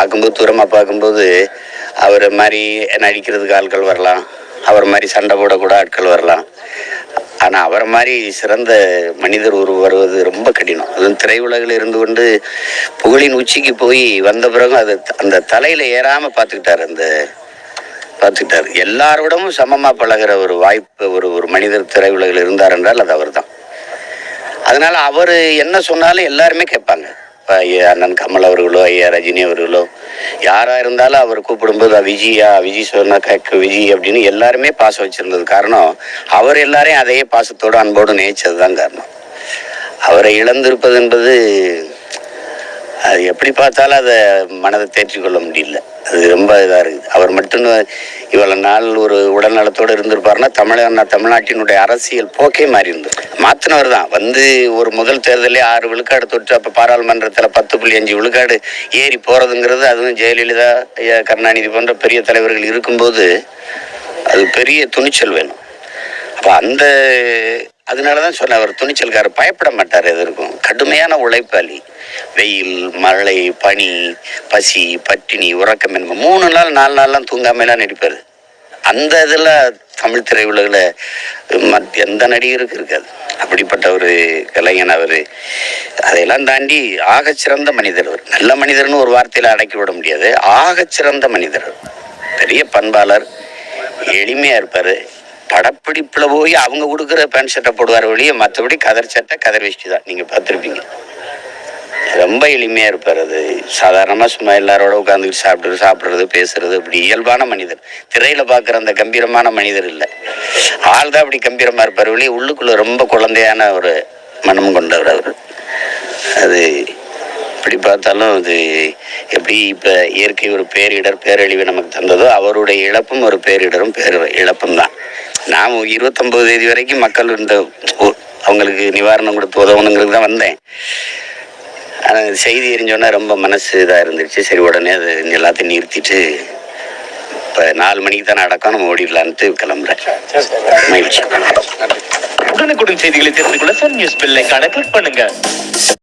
பார்க்கும்போது தூரமாக பார்க்கும்போது அவர் மாதிரி நடிக்கிறதுக்கு ஆட்கள் வரலாம். அவர் மாதிரி சண்டை போட கூட ஆட்கள் வரலாம். ஆனால் அவரை மாதிரி சிறந்த மனிதர் ஒரு வருவது ரொம்ப கடினம். அதுவும் திரையுலகில் இருந்து கொண்டு புகழின் உச்சிக்கு போய் வந்த பிறகு அது அந்த தலையில் ஏறாமல் பார்த்துக்கிட்டார் அந்த பார்த்துக்கிட்டார். எல்லாரோடமும் சமமாக பழகுற ஒரு வாய்ப்பு ஒரு ஒரு மனிதர் திரையுலகில் இருந்தார் என்றால் அது அவர் தான் அதனால் அவர் என்ன சொன்னாலும் எல்லாருமே கேட்பாங்க. இப்போ ஐயா அண்ணன் கமல் அவர்களோ ஐயா ரஜினி அவர்களோ யாராக இருந்தாலும் அவர் கூப்பிடும்போது விஜயா விஜய் சொன்னா விஜய் அப்படின்னு எல்லாருமே பாசம் வச்சிருந்தது. காரணம் அவர் எல்லாரையும் அதே பாசத்தோடு அன்போடு நேச்சது தான் காரணம். அவரை இழந்திருப்பது என்பது அது எப்படி பார்த்தாலும் அதை மனதை தேற்றிக்கொள்ள முடியல. அது ரொம்ப இதாக இருக்குது. அவர் மட்டும் இவ்வளோ நாள் ஒரு உடல்நலத்தோடு இருந்திருப்பாருன்னா தமிழக தமிழ்நாட்டினுடைய அரசியல் போக்கே மாறி இருந்தது. மாற்றினவர் தான். வந்து ஒரு முதல் தேர்தலே ஆறு விழுக்காடு தொட்டு அப்போ பாராளுமன்றத்தில் பத்து புள்ளி அஞ்சு விழுக்காடு ஏறி போகிறதுங்கிறது அதுவும் ஜெயலலிதா கருணாநிதி போன்ற பெரிய தலைவர்கள் இருக்கும்போது அது பெரிய துணிச்சல் வேணும். அப்போ அந்த அதனால தான் சொன்ன அவர் துணிச்சல்காரர் பயப்பட மாட்டார் எதற்கும். கடுமையான உழைப்பாளி வெயில் மழை பனி பசி பட்டினி உறக்கம் என்ப மூணு நாள் நாலு நாள்லாம் தூங்காமலாம் நடிப்பார் அந்த இதில் தமிழ் திரையுலகில் மத் எந்த நடிகருக்கு இருக்காது. அப்படிப்பட்ட ஒரு கலைஞன் அவர். அதையெல்லாம் தாண்டி ஆகச்சிறந்த மனிதர் அவர். நல்ல மனிதர்னு ஒரு வார்த்தையில் அடக்கி விட முடியாது. ஆகச்சிறந்த மனிதர் பெரிய பண்பாளர் எளிமையாக இருப்பார். படப்பிடிப்பில் போய் அவங்க கொடுக்குற பேண்ட் சட்டை போடுவார் வழியே மற்றபடி கதர் சட்டை கதர் வேஷ்டி தான். நீங்கள் பார்த்துருப்பீங்க. ரொம்ப எளிமையாக இருப்பார் அது. சாதாரணமாக சும்மா எல்லாரோட உட்காந்துக்கிட்டு சாப்பிட்டு சாப்பிட்றது பேசுறது அப்படி இயல்பான மனிதர். திரையில் பார்க்குற அந்த கம்பீரமான மனிதர் இல்லை. ஆள் தான் அப்படி கம்பீரமாக இருப்பார். வெளியே உள்ளுக்குள்ளே ரொம்ப குழந்தையான ஒரு மனம் கொண்டவர் அவர். அது எப்படி பார்த்தாலும் அது எப்படி இப்போ இயற்கை ஒரு பேரிடர் பேரழிவு நமக்கு தந்ததோ அவருடைய இழப்பும் ஒரு பேரிடரும் பேர் இழப்பும் தான். நான் இருபத்தொம்பது தேதி வரைக்கும் மக்கள் இந்த அவங்களுக்கு நிவாரணம் கொடுத்து உதவணுங்கிறது தான் வந்தேன். ஆனால் செய்தி எரிஞ்சோன்னே ரொம்ப மனசு இதாக இருந்துருச்சு. சரி உடனே அது எல்லாத்தையும் நிறுத்திட்டு இப்போ நாலு மணிக்கு தானே அடக்கம் நம்ம ஓடிடலான்ட்டு கிளம்புறேன். மகிழ்ச்சி. உடனுக்குடன் செய்திகளை தெரிந்து கொள்ள சன் நியூஸ் பில்லை கடை கிளிக் பண்ணுங்க.